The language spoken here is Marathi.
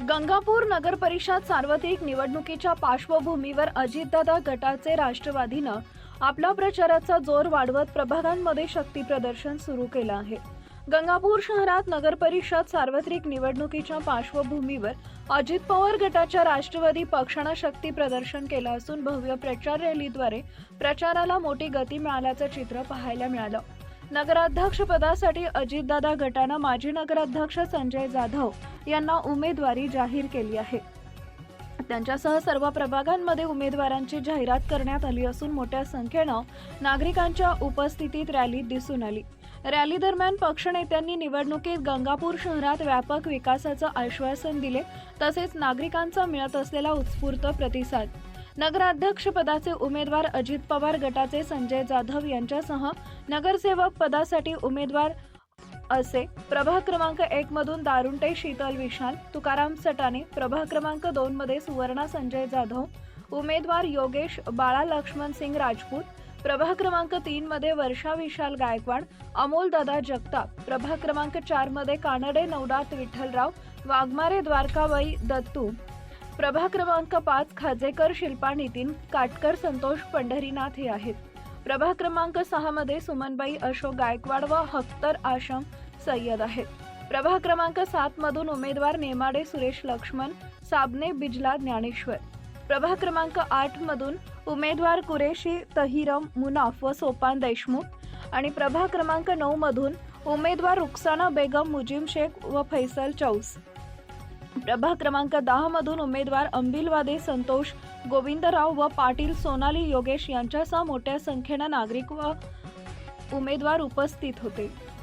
गंगापूर नगर परिषद सार्वत्रिक निवडणुकीच्या पार्श्वभूमीवर अजितदादा गटाचे राष्ट्रवादीनं आपला प्रचाराचा जोर वाढवत प्रभागांमध्ये शक्ती प्रदर्शन सुरू केलं आहे. गंगापूर शहरात नगर परिषद सार्वत्रिक निवडणुकीच्या पार्श्वभूमीवर अजित पवार गटाच्या राष्ट्रवादी पक्षानं शक्ती प्रदर्शन केलं असून भव्य प्रचार रॅलीद्वारे प्रचाराला मोठी गती मिळाल्याचं चित्र पाहायला मिळालं. नगराध्यक्षपदासाठी अजितदादा गटानं माजी नगराध्यक्ष संजय जाधव यांना उमेदवारी जाहीर केली आहे. त्यांच्यासह सर्व प्रभागांमध्ये उमेदवारांची जाहिरात करण्यात आली असून मोठ्या संख्येनं नागरिकांच्या उपस्थितीत रॅली दिसून आली. रॅली दरम्यान पक्षनेत्यांनी निवडणुकीत गंगापूर शहरात व्यापक विकासाचं आश्वासन दिले तसेच नागरिकांचा मिळत असलेला उत्स्फूर्त प्रतिसाद नगराध्यक्षपदाचे उमेदवार अजित पवार गटाचे संजय जाधव यांच्यासह नगरसेवक पदासाठी उमेदवार असे प्रभाग क्रमांक एक मधून दारुंटे शीतल विशाल तुकाराम सटाने प्रभाग क्रमांक दोन मध्ये सुवर्णा संजय जाधव उमेदवार योगेश बाळा लक्ष्मण सिंग राजपूत प्रभाग क्रमांक तीन मध्ये वर्षा विशाल गायकवाड अमोल दादा जगताप प्रभाग क्रमांक चारमध्ये कानडे नवनाथ विठ्ठलराव वाघमारे द्वारकाबाई दत्तू प्रभा क्रमांक पाच खाजेकर शिल्पा नितीन काटकर संतोष पंढरीनाथ हे आहेत. प्रभा क्रमांक सहा मध्ये सुमनबाई अशोक गायकवाड व हख्तर आशम सय्यद आहेत. प्रभा क्रमांक सात मधून उमेदवार नेमाडे सुरेश लक्ष्मण साबने बिजला ज्ञानेश्वर. प्रभा क्रमांक आठ मधून उमेदवार कुरेशी तहिरम मुनाफ व सोपान देशमुख आणि प्रभा क्रमांक नऊ मधून उमेदवार रुक्साना बेगम मुजीम शेख व फैसल चौस. प्रभाग क्रमांक दहा मधून उमेदवार अंबिलवादे संतोष गोविंदराव व पाटील सोनाली योगेश यांच्यासह मोठ्या संख्येनं नागरिक व उमेदवार उपस्थित होते.